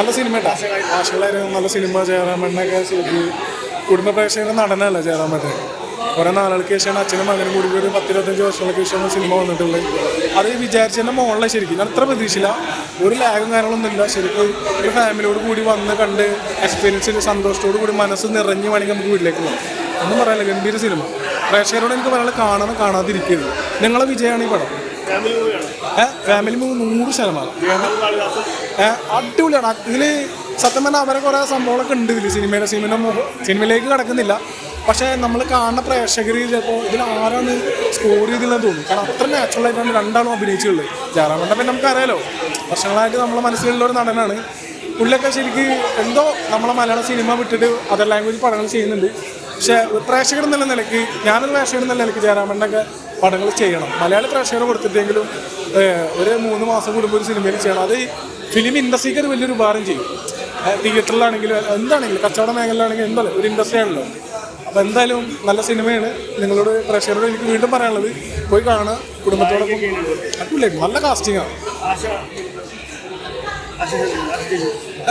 നല്ല സിനിമ ആശകളായിരുന്നു നല്ല സിനിമ ജയറാമണ്ണൊക്കെ ശരി കുടുംബ പ്രേക്ഷകരുടെ നടനല്ല ജയറാമണ്ണൻ കുറേ നാളുകൾക്ക് ശേഷമാണ് അച്ഛനും മകനും കൂടി ഒരു പത്തിരുപത്തഞ്ച് വർഷങ്ങൾക്ക് ശേഷമാണ് സിനിമ വന്നിട്ടുള്ളത്. അത് വിചാരിച്ചതിന്റെ മുകളിലെ ശരിക്കും. ഞാൻ അത്ര പ്രതീക്ഷയില്ല ഒരു ലാഗും കാര്യങ്ങളൊന്നും ഇല്ല. ശരിക്കും ഒരു ഫാമിലിയോട് കൂടി വന്ന് കണ്ട് എക്സ്പീരിയൻസ് സന്തോഷത്തോടു കൂടി മനസ്സ് നിറഞ്ഞു വേണമെങ്കിൽ നമുക്ക് വീട്ടിലേക്ക് പോകാം. ഒന്നും പറയാനില്ല. ഗംഭീര സിനിമ പ്രേക്ഷകരോട് എനിക്ക് പറയാനുള്ള കാണണം കാണാതിരിക്കരുത്. നിങ്ങളെ വിജയമാണ് ഈ പടം. ഫാമിലി മൂവ് നൂറ് ശതമാനം. അടിപൊളിയാണ്. ഇതിൽ സത്യം പറഞ്ഞാൽ അവരെ കുറേ സംഭവങ്ങളൊക്കെ ഉണ്ട് ഇതിൽ സിനിമയുടെ സിനിമ സിനിമയിലേക്ക് കടക്കുന്നില്ല. പക്ഷേ നമ്മൾ കാണുന്ന പ്രേക്ഷകർ ചിലപ്പോൾ ഇതിൽ ആരാണ് സ്കോർ ചെയ്തില്ലെന്ന് തോന്നും. കാരണം അത്ര നാച്ചുറൽ ആയിട്ടാണ് രണ്ടാളും അഭിനയിച്ചുള്ളത് ജാറാമണ്ണ പിന്നെ നമുക്കറിയാലോ വർഷങ്ങളായിട്ട് നമ്മളെ മനസ്സിലുള്ള ഒരു നടനാണ്. പുള്ളിയൊക്കെ ശരിക്കും എന്തോ നമ്മളെ മലയാള സിനിമ വിട്ടിട്ട് അതർ ലാംഗ്വേജ് പടങ്ങൾ ചെയ്യുന്നുണ്ട്. പക്ഷേ പ്രേക്ഷകർ എന്നുള്ള നിലയ്ക്ക് ഞാനൊരു പ്രേക്ഷകർ എന്നുള്ള നിലയ്ക്ക് ജയരാമണ്ണൊക്കെ പടങ്ങൾ ചെയ്യണം. മലയാള പ്രേക്ഷകർ കൊടുത്തിട്ടെങ്കിലും ഒരു മൂന്ന് മാസം കൂടുമ്പോൾ ഒരു സിനിമയിൽ ചെയ്യണം. അത് ഫിലിം ഇൻഡസ്ട്രിക്ക് ഒരു വലിയൊരു ഉപകാരം ചെയ്യും. തിയേറ്ററിലാണെങ്കിലും എന്താണെങ്കിലും കച്ചവട മേഖലയിലാണെങ്കിലും എന്തായാലും ഒരു ഇൻഡസ്ട്രി ആണല്ലോ. അപ്പോൾ എന്തായാലും നല്ല സിനിമയാണ്. നിങ്ങളോട് പ്രേക്ഷകരോട് എനിക്ക് വീണ്ടും പറയാനുള്ളത് പോയി കാണുക കുടുംബത്തോടൊപ്പം അടിപൊളിയായിരുന്നു. നല്ല കാസ്റ്റിംഗാണ്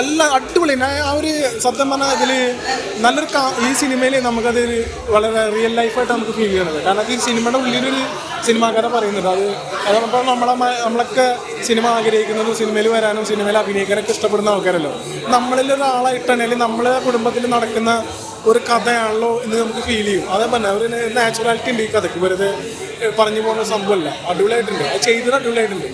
എല്ലാം അടിപൊളി. ആ ഒരു സത്യം പറഞ്ഞാൽ ഇതിൽ നല്ലൊരു ഈ സിനിമയിൽ നമുക്കത് വളരെ റിയൽ ലൈഫായിട്ട് നമുക്ക് ഫീൽ ചെയ്യണത്. കാരണം ഈ സിനിമയുടെ ഉള്ളിലൊരു സിനിമാക്കാരെ പറയുന്നുണ്ട്. അത് അതപ്പോൾ നമ്മളെ നമ്മളൊക്കെ സിനിമ ആഗ്രഹിക്കുന്നതും സിനിമയിൽ വരാനും സിനിമയിൽ അഭിനയിക്കാനൊക്കെ ഇഷ്ടപ്പെടുന്ന ആൾക്കാരല്ലോ. നമ്മളിൽ ഒരാളായിട്ടാണെങ്കിൽ നമ്മളെ കുടുംബത്തിൽ നടക്കുന്ന ഒരു കഥയാണല്ലോ എന്ന് നമുക്ക് ഫീൽ ചെയ്യും. അതേ പറഞ്ഞ ഒരു നാച്ചുറാലിറ്റി ഉണ്ട് ഈ കഥയ്ക്ക്. വെറുതെ പറഞ്ഞു പോകുന്ന സംഭവമല്ല. അടിപൊളിയായിട്ടുണ്ട്. അത് ചെയ്തത് അടിപൊളിയായിട്ടുണ്ട്.